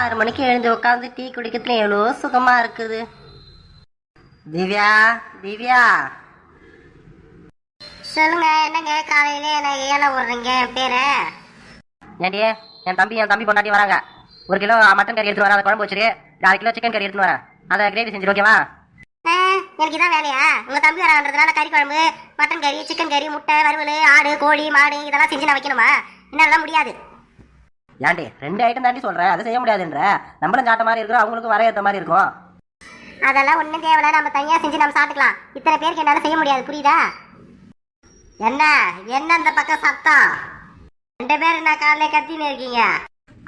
ஆறு மணிக்கு எழுந்து உட்காந்து டீ குடிக்கிறதுல எவ்வளோ சுகமா இருக்குது? திவ்யா திவ்யா. சொல்லுங்க என்னங்க காலையில என்ன ஏழை விடுறீங்க என் பேரை ஏன்டி என் தம்பி என் தம்பி பொண்டாட்டி வராங்க. ஒரு கிலோ மட்டன் கறி எடுத்து வரேன் அதை குழம்பு வச்சிரு. அரை கிலோ சிக்கன் கறி எடுத்து வரேன் அதை கிரேவி செஞ்சிரு ஓகேவா எனக்கு இதான் வேலையா? உங்க தம்பி வரான்றதுனால கறி குழம்பு மட்டன் கறி சிக்கன் கறி முட்டை வறுவல் ஆடு கோழி மாடு இதெல்லாம் செஞ்சு நான் வைக்கணுமா? என்னால முடியாது. ஏன்டி? ரெண்டு ஐட்டம் தாண்டி சொல்றேன் அதை செய்ய முடியாதுன்ற. நம்மளும் சாட்ட மாதிரி இருக்கும் அவங்களுக்கும் வர ஏற்ற மாதிரி இருக்கும். அதெல்லாம் ஒன்றும் தேவையில்ல. நம்ம தனியா செஞ்சு நம்ம சாப்பிட்டுக்கலாம். இத்தனை பேருக்கு என்னால செய்ய முடியாது. புரியுதா? என்ன? என்ன அந்த பக்கம் சத்தம்? ரெண்டு பேர் என்ன காலையில கத்தின்னு இருக்கீங்க?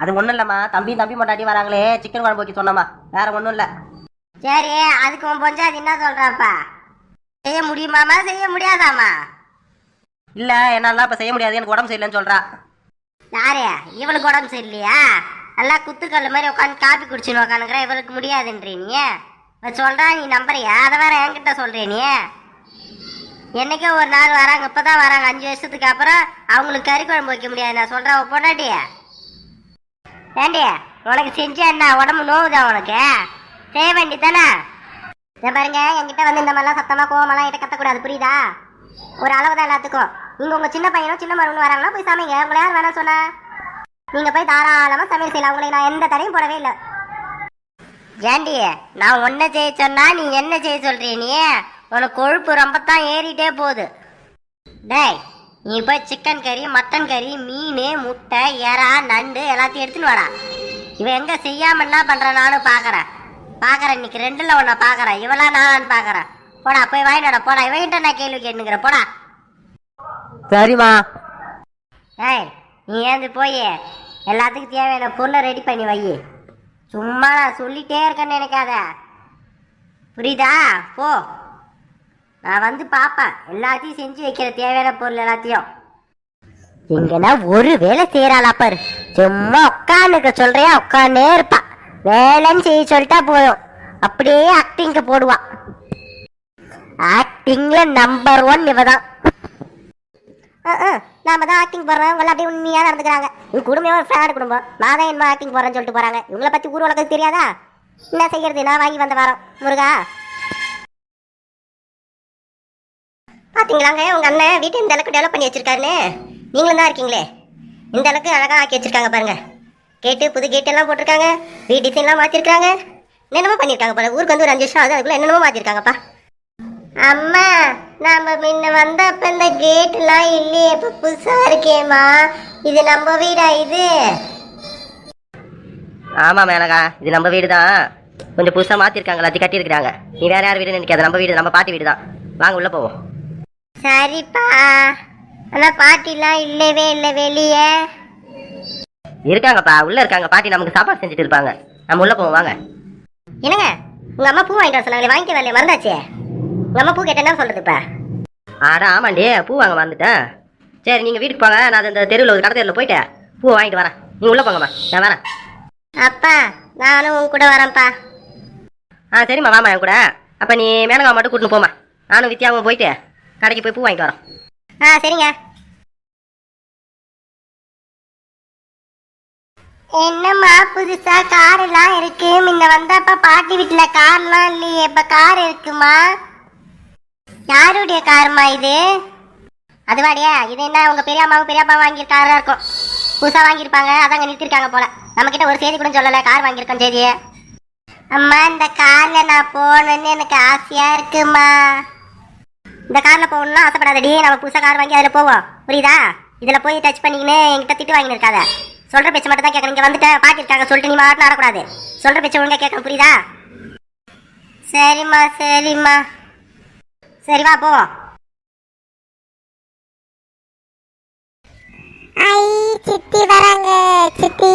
அது ஒன்றும் இல்லைம்மா. தம்பி தம்பி பொண்டாட்டி வராங்களே. சிக்கன் குழம்பு வைக்க சொன்னம்மா. வேற ஒன்றும் இல்லை. சரி அதுக்கு உன் பொஞ்சாதி என்ன சொல்றாப்பா? செய்ய முடியுமாமா செய்ய முடியாதாமா இல்லை என்னால் இப்போ செய்ய முடியாது. எனக்கு உடம்பு சரியில்லைன்னு சொல்றா. யாரு? இவளுக்கு உடம்பு சரியில்லையா? நல்லா குத்துக்கல் மாதிரி உட்காந்து காப்பி குடிச்சுன்னு உக்காந்துக்கிற. இவளுக்கு முடியாதுன்றே நீ. சொல்கிறா நீ நம்புறியா? அதை வேற என்கிட்ட சொல்கிறே நீ. என்னைக்கோ ஒரு நாள் வராங்க இப்போ தான் வராங்க. அஞ்சு வருஷத்துக்கு அப்புறம் அவங்களுக்கு கறி குழம்பு வைக்க முடியாது. நான் சொல்கிறேன் உன் பொண்டாட்டி. ஏண்டி உனக்கு செஞ்சா என்ன? உடம்பு நோவுதா உனக்கு? செய்ய வேண்டியதானே இதை பாருங்க என்கிட்ட வந்து இந்த மாதிரிலாம் சத்தமாக கோவமெல்லாம் என்கிட்ட கத்தக்கூடாது. புரியுதா? ஒரு அளவு தான் எல்லாத்துக்கும். நீங்க உங்க சின்ன பையனும் சின்ன மருமனும் வராங்களா? போய் சமைங்க. உங்களை யார் வேணாம் சொன்னா? நீங்க போய் தாராளமா சமையல் செய்யலாம். உங்களை நான் எந்த தடையும் போடவே இல்லை. ஏண்டி நான் ஒன்ன செய்ய சொன்னா நீ என்ன செய்ய சொல்றிய நீ? உனக்கு கொழுப்பு ரொம்ப தான் ஏறிட்டே போகுது. டேய் நீ போய் சிக்கன் கறி மட்டன் கறி மீன் முட்டை எறா நண்டு எல்லாத்தையும் எடுத்துன்னு வாடா. இவன் எங்க செய்யாம என்ன பண்ற நானும் பாக்குறேன். பாக்குறேன் இன்னைக்கு ரெண்டுல உன்னை பாக்குறேன். இவளா நான் பாக்குறேன். போடா போய் வாங்கினடா போடா இவன்கிட்ட நான் கேள்வி கேட்டுங்கிற போடா. சரிம்மா. ஏய் நீ ஏந்து போய் எல்லாத்துக்கும் தேவையான பொருளை ரெடி பண்ணி வை. சும்மா நான் சொல்லிட்டே இருக்கேன்னு நினைக்காத. புரியுதா? போ. நான் வந்து பார்ப்பேன். எல்லாத்தையும் செஞ்சு வைக்கிற தேவையான பொருள் எல்லாத்தையும். எங்கன்னா ஒரு வேலை செய்யறாளா பாரு. சும்மா உட்காந்துக்க சொல்றியா? உட்காந்தே இருப்பா. வேலைன்னு செய்ய சொல்லிட்டா போதும். அப்படியே ஆக்டிங்க போடுவா. ஆக்டிங்ல நம்பர் ஒன் இவதான். நாம தான் ஆக்டிங் போடுறோம் இவங்க அப்படியே உண்மையாக நடந்துக்கிறாங்க. இவங்க குடும்பமே ஒரு ஃபேன் குடும்பம். நான் தான் என்ன ஆக்டிங் போடுறேன்னு சொல்லிட்டு போகிறாங்க இவங்கள பற்றி ஊர் உலகத்துக்கு தெரியாதா? என்ன செய்யறது? நான் வாங்கி வந்த வாரம். முருகா. பார்த்தீங்களாங்க உங்கள் அண்ணன் வீட்டை இந்த அளவுக்கு டெவலப் பண்ணி வச்சிருக்காருன்னு. நீங்களும் தான் இருக்கீங்களே? இந்த அளவுக்கு அழகாக ஆக்கி வச்சிருக்காங்க பாருங்கள் கேட்டு புது கேட் எல்லாம் போட்டிருக்காங்க. வீட் டிசைன்லாம் மாற்றிருக்காங்க என்னென்னமோ பண்ணியிருக்காங்க போல. ஊருக்கு வந்து ஒரு அஞ்சு வருஷம் ஆகுது. அதுக்குள்ளே என்னென்னமோ மாற்றிருக்காங்கப்பா அம்மா! நாம முன்ன வந்தப்ப இந்த கேட்லாம் இல்லையே இப்ப புதுசா இருக்கேம்மா. இது நம்ம வீடா இது? ஆமாம் மேனகா. இது நம்ம வீடு தான் கொஞ்சம் புதுசாக மாற்றிருக்காங்க எல்லாத்தையும் கட்டியிருக்கிறாங்க. நீ வேற யார் வீடுன்னு நினைக்காத நம்ம வீடு நம்ம பாட்டி வீடு தான் வாங்க உள்ளே போவோம். சரிப்பா. ஆனா பாட்டிலாம் இல்லவே இல்லை வெளியே. இருக்காங்கப்பா உள்ளே இருக்காங்க. பாட்டி நமக்கு சாப்பாடு செஞ்சுட்டு இருப்பாங்க. நம்ம உள்ளே போவோம் வாங்க. என்னங்க? உங்க அம்மா பூ வாங்கிட்டு வர சொன்னாங்களே வாங்கிக்க வரலையே மறந்தாச்சே? அம்மா பூ கேட்டா என்ன சொல்றது இப்ப. ஆடா ஆமாண்டி பூ வாங்க வந்துட்டேன் சரி நீங்கள் வீட்டுக்கு போங்க. நான் இந்த தெருவில் ஒரு கடை தெருவில் போயிட்டு பூ வாங்கிட்டு வரேன். நீங்கள் உள்ளே போங்கம்மா. நான் வரேன். அப்பா நானும் உன் கூட வரேன்ப்பா. ஆ சரிம்மா. வாமா என் கூட. அப்போ நீ மேனகா மட்டும் கூட்டின்னு போமா நானும் வித்யாவும் போயிட்டு கடைக்கு போய் பூ வாங்கிட்டு வரோம். ஆ சரிங்க. என்னம்மா புதுசா கார் எல்லாம் இருக்கு? முன்ன வந்தப்ப பாட்டி வீட்டுல கார்லாம் இல்லையே. இப்ப கார் இருக்குமா? யாருடைய காருமா இது? அதுவாடியா? இது என்ன உங்க பெரியம்மாவும் பெரியப்பா வாங்கிய காரா இருக்கும். புதுசா வாங்கியிருப்பாங்க அதாங்க நிறுத்திருக்காங்க போல. நம்ம கிட்ட ஒரு செய்தி கூட சொல்லல கார் வாங்கியிருக்கோம் செய்திய. அம்மா இந்த கார்ல நான் போகணும்னு எனக்கு ஆசையா இருக்குமா? இந்த கார்ல போகணும்னா ஆசைப்படாதடி நம்ம புதுசா கார் வாங்கி அதுல போவோம். புரியுதா? இதுல போய் டச் பண்ணிக்கின்னு என்கிட்ட திட்டு வாங்கியிருக்காத. சொல்கிற சொல்ற பேச்சு மட்டும் தான் கேட்கணும் இங்க வந்துட்டு பாட்டிருக்காங்க சொல்லிட்டு நீ மாட்டின ஆடக்கூடாது. சொல்ற பேச்சு ஒழுங்கா கேட்கணும் புரியுதா? சரிம்மா சரிம்மா. சரி வா போவோம். ஐ சித்தி வராங்க சித்தி.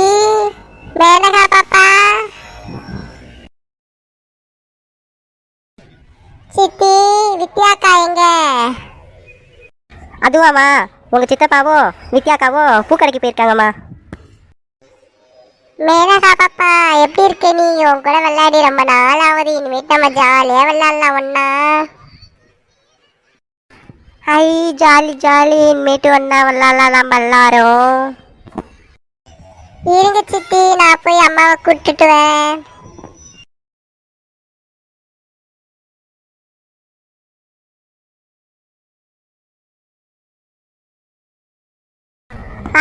மேனகா பாப்பா. சித்தி வித்யாக்கா எங்க? அதுவாம்மா உங்க சித்தப்பாவோ வித்யாக்காவோ பூக்கடைக்கு போயிருக்காங்கம்மா. மேனகா பாப்பா எப்படி இருக்க நீ? உன் கூட விளையாடி ரொம்ப நாள் ஆகுது இனிமேட்டு நம்ம ஜாலியா விளையாடலாம் ஒன்னா ஐ ஜாலி ஜாலி. இனிமேட்டு ஒன்னா விளையாடலாம் நம்ம எல்லாரும். இருங்க சித்தி நான் போய் அம்மாவை கூட்டிட்டு வரேன்.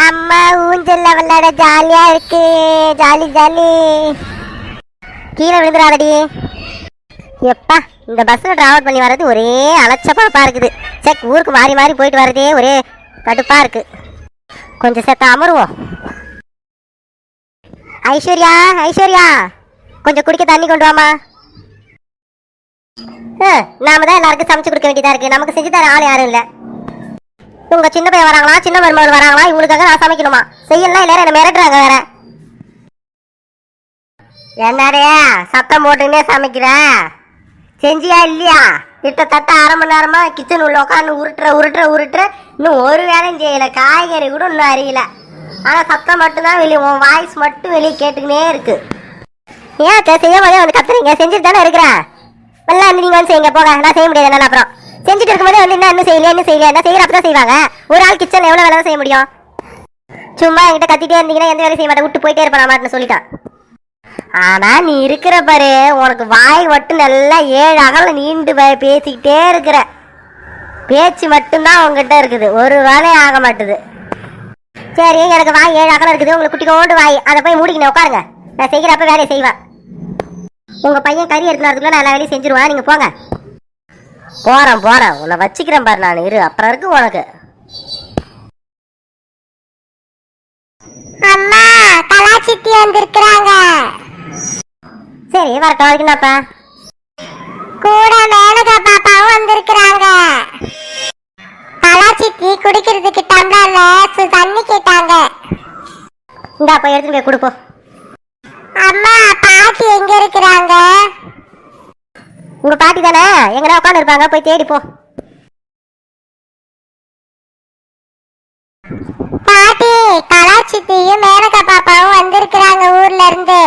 அம்மா ஊஞ்சல்ல விளையாட ஜாலியா இருக்கு. Jolly jolly. கீழே விழுந்துடாதடி. எப்பா இந்த பஸ்ல டிராவல் பண்ணி வர்றது ஒரே அலட்சப்பா இருக்குது செக் ஊருக்கு மாறி மாறி போயிட்டு வரதே ஒரே கடுப்பா இருக்கு. கொஞ்சம் சேர்த்தா அமருவோம். ஐஸ்வர்யா ஐஸ்வர்யா கொஞ்சம் குடிக்க தண்ணி கொண்டு வாமா நாம தான் எல்லாருக்கும் சமைச்சு கொடுக்க வேண்டியதா இருக்கு. நமக்கு செஞ்சு தர ஆள் யாரும் இல்ல. உங்க சின்ன பையன் வராங்களா சின்ன மருமகள் வராங்களா இவங்களுக்காக நான் சமைக்கணுமா? செய்யலாம் எல்லாரும் என்ன மிரட்டுறாங்க வேற. என்னடையா சத்தம் போட்டுன்னே சமைக்கிற? செஞ்சியா இல்லையா? கிட்டத்தட்ட அரை மணி நேரமா கிச்சன் உள்ள உட்காந்து உருட்டுற உருட்டுற உருட்டுற. இன்னும் ஒரு வேலையும் செய்யல. காய்கறி கூட இன்னும் அறியல ஆனா சத்தம் மட்டும்தான் வெளியே உன் வாய்ஸ் மட்டும் வெளியே கேட்டுக்கினே இருக்கு. ஏன் அத்தை, செய்ய போதே வந்து கத்துறீங்க. செஞ்சுட்டு தானே இருக்கிறேன். எல்லாம் வந்து நீங்க வந்து செய்யுங்க. போக நான் செய்ய முடியாது. என்னால அப்புறம். செஞ்சுட்டு இருக்கும்போது வந்து என்ன இன்னும் செய்யலையா இன்னும் செய்யலையா? என்ன செய்யற தான் செய்வாங்க. ஒரு ஆள் கிச்சன் எவ்வளவு வேலை செய்ய முடியும்? சும்மா என்கிட்ட கத்திட்டே இருந்தீங்கன்னா எந்த வேலையும் செய்ய மாட்டேன். விட்டு போயிட்டே இருப்பேன். மாட்டேன்னு சொல்லிட்டான். ஆனா நீ இருக்கிற பாரு உனக்கு வாய் மட்டும் நல்லா ஏழு அகல நீண்டு பேசிக்கிட்டே இருக்கிற. பேச்சு மட்டும்தான் உங்ககிட்ட இருக்குது. ஒரு வேலையும் ஆக மாட்டுது. சரி எனக்கு வாய் ஏழு அகலம் இருக்குது. உங்களுக்கு குட்டி கொண்டு வாய். அதை போய் மூடிக்கின உட்காருங்க. நான் செய்கிறப்ப வேலையை செய்வேன். உங்க பையன் கறி எடுத்துன்னு நான் எல்லா வேலையும் செஞ்சிருவேன். நீங்க போங்க. போறேன் போறேன். உன்னை வச்சுக்கிறேன் பாரு நான். இரு அப்புறம் இருக்கு உனக்கு. அம்மா கலாச்சித்தி சித்தி சரி வரட்டும் அதுக்கு என்னப்பா கூட மேனகா பாப்பாவும் வந்திருக்கிறாங்க. கலா சித்தி குடிக்கிறதுக்கு டம்ளர்ல தண்ணி கேட்டாங்க. இந்தா போய் எடுத்துட்டு போய் கொடுப்போம் அம்மா பாட்டி எங்க இருக்கிறாங்க? உங்க பாட்டி தானே? எங்கடா உட்காந்து இருப்பாங்க போய் தேடி போ. பாட்டி கலா சித்தியும் மேனகா பாப்பாவும் வந்திருக்கிறாங்க ஊர்ல இருந்து.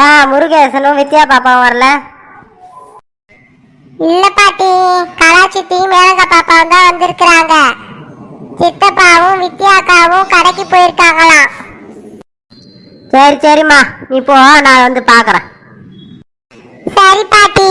ஏன் முருகேசனும் வித்யா பாப்பாவும் வரல? இல்ல பாட்டி கலா சித்தியும் மேனகா பாப்பாவும் தான் வந்திருக்கிறாங்க. சித்தப்பாவும் வித்யாக்காவும் கடைக்கு போயிருக்காங்களாம் சரி சரிம்மா நீ போ நான் வந்து பார்க்கறேன் சரி பாட்டி.